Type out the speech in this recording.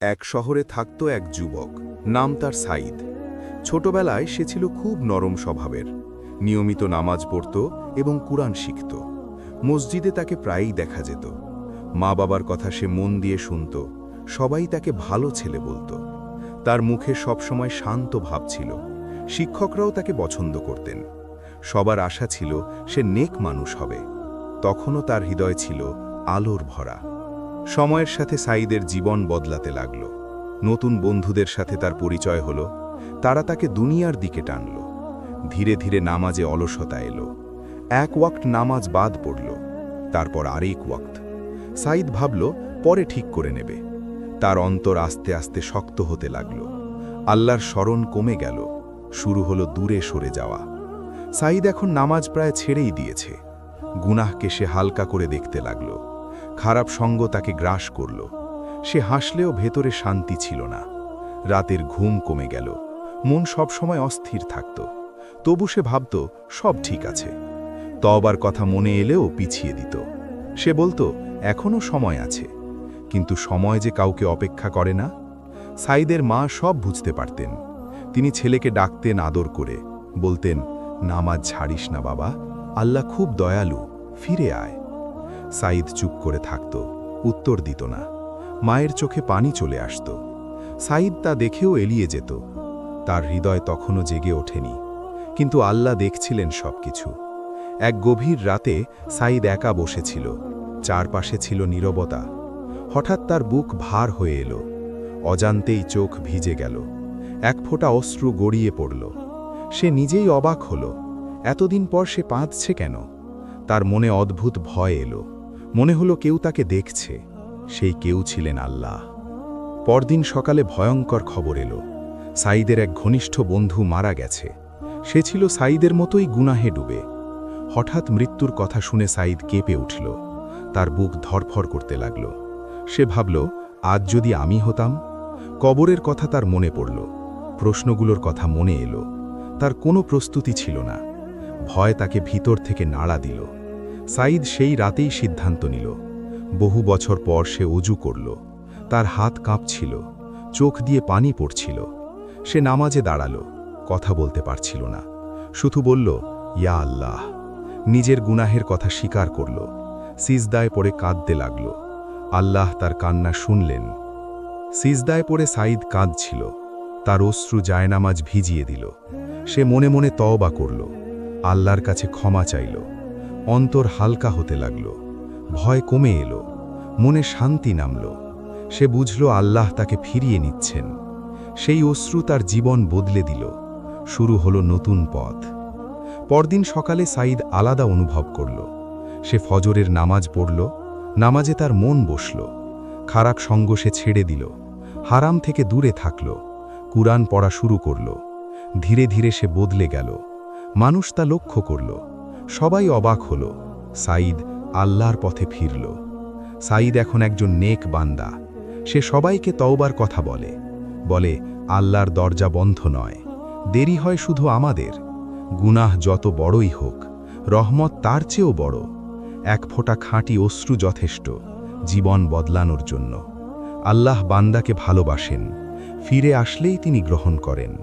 এক শহরে থাকত এক যুবক, নাম তার সাইদ। ছোটবেলায় সে ছিল খুব নরম স্বভাবের। নিয়মিত নামাজ পড়ত এবং কুরআন শিখত। মসজিদে তাকে প্রায়ই দেখা যেত। মা বাবার কথা সে মন দিয়ে শুনত, সবাই তাকে ভালো ছেলে বলত। তার মুখে সবসময় শান্ত ভাব ছিল। শিক্ষকরাও তাকে পছন্দ করতেন। সবার আশা ছিল সে নেক মানুষ হবে। তখনও তার হৃদয় ছিল আলোর ভরা। সময়ের সাথে সাইদের জীবন বদলাতে লাগল। নতুন বন্ধুদের সাথে তার পরিচয় হল, তারা তাকে দুনিয়ার দিকে টানল। ধীরে ধীরে নামাজে অলসতা এলো। এক ওয়াক্ত নামাজ বাদ পড়ল, তারপর আরেক ওয়াক্ত। সাইদ ভাবল, পরে ঠিক করে নেবে। তার অন্তর আস্তে আস্তে শক্ত হতে লাগল। আল্লাহর স্মরণ কমে গেল, শুরু হলো দূরে সরে যাওয়া। সাইদ এখন নামাজ প্রায় ছেড়েই দিয়েছে। গুনাহকে সে হালকা করে দেখতে লাগল। খারাপ সঙ্গ তাকে গ্রাস করল। সে হাসলেও ভেতরে শান্তি ছিল না। রাতের ঘুম কমে গেল। মন সবসময় অস্থির থাকত। তবু সে ভাবত, সব ঠিক আছে। তবার কথা মনে এলেও পিছিয়ে দিত। সে বলতো এখনও সময় আছে। কিন্তু সময় যে কাউকে অপেক্ষা করে না। সাইদের মা সব বুঝতে পারতেন। তিনি ছেলেকে ডাকতেন আদর করে। বলতেন, নামাজ ছাড়িস না বাবা। আল্লাহ খুব দয়ালু। ফিরে আয়। সাইদ চুপ করে থাকত, উত্তর দিত না। মায়ের চোখে পানি চলে আসত। সাইদ তা দেখেও এলিয়ে যেত। তার হৃদয় তখনও জেগে ওঠেনি। কিন্তু আল্লাহ দেখছিলেন সবকিছু। এক গভীর রাতে সাইদ একা বসেছিল। চারপাশে ছিল নীরবতা। হঠাৎ তার বুক ভার হয়ে এলো। অজান্তেই চোখ ভিজে গেল। এক ফোঁটা অশ্রু গড়িয়ে পড়ল। সে নিজেই অবাক হল। এতদিন পর সে পাঁচছে কেন? তার মনে অদ্ভুত ভয় এলো। মনে হলো কেউ তাকে দেখছে, সেই কেউ ছিলেন আল্লাহ। পরদিন সকালে ভয়ঙ্কর খবর এলো সাইদের এক ঘনিষ্ঠ বন্ধু মারা গেছে। সে ছিল সাইদের মতোই গুনাহে ডুবে। হঠাৎ মৃত্যুর কথা শুনে সাইদ কেঁপে উঠল, তার বুক ধরফর করতে লাগল। সে ভাবল, আজ যদি আমি হতাম? কবরের কথা তার মনে পড়ল, প্রশ্নগুলোর কথা মনে এলো। তার কোনো প্রস্তুতি ছিল না। ভয় তাকে ভিতর থেকে নাড়া দিল। সাইদ সেই রাতেই সিদ্ধান্ত নিল। বহু বছর পর সে অজু করল। তার হাত কাঁপছিল, চোখ দিয়ে পানি পড়ছিল। সে নামাজে দাঁড়াল, কথা বলতে পারছিল না। শুধু বলল, ইয়া আল্লাহ। নিজের গুনাহের কথা স্বীকার করল। সিজদায় পড়ে কাঁদতে লাগল। আল্লাহ তার কান্না শুনলেন। সিজদায় পড়ে সাইদ কাঁদছিল। তার অশ্রু জায়নামাজ ভিজিয়ে দিল। সে মনে মনে তওবা করল। আল্লাহর কাছে ক্ষমা চাইল। অন্তর হালকা হতে লাগল। ভয় কমে এলো। মনে শান্তি নামল। সে বুঝল আল্লাহ তাকে ফিরিয়ে নিচ্ছেন। সেই অশ্রু তার জীবন বদলে দিল। শুরু হলো নতুন পথ। পরদিন সকালে সাইদ আলাদা অনুভব করল। সে ফজরের নামাজ পড়ল। নামাজে তার মন বসল। খারাপ সঙ্গ সে ছেড়ে দিল। হারাম থেকে দূরে থাকল। কুরআন পড়া শুরু করল। ধীরে ধীরে সে বদলে গেল। মানুষ তা লক্ষ্য করল। সবাই অবাক হল। সাইদ আল্লাহর পথে ফিরল। সাইদ এখন একজন নেক বান্দা। সে সবাইকে তওবার কথা বলে। বলে, আল্লাহর দরজা বন্ধ নয়। দেরি হয় শুধু আমাদের। গুনাহ যত বড়ই হোক, রহমত তার চেয়েও বড়। এক ফোঁটা খাঁটি অশ্রু যথেষ্ট, জীবন বদলানোর জন্য। আল্লাহ বান্দাকে ভালোবাসেন। ফিরে আসলেই তিনি গ্রহণ করেন।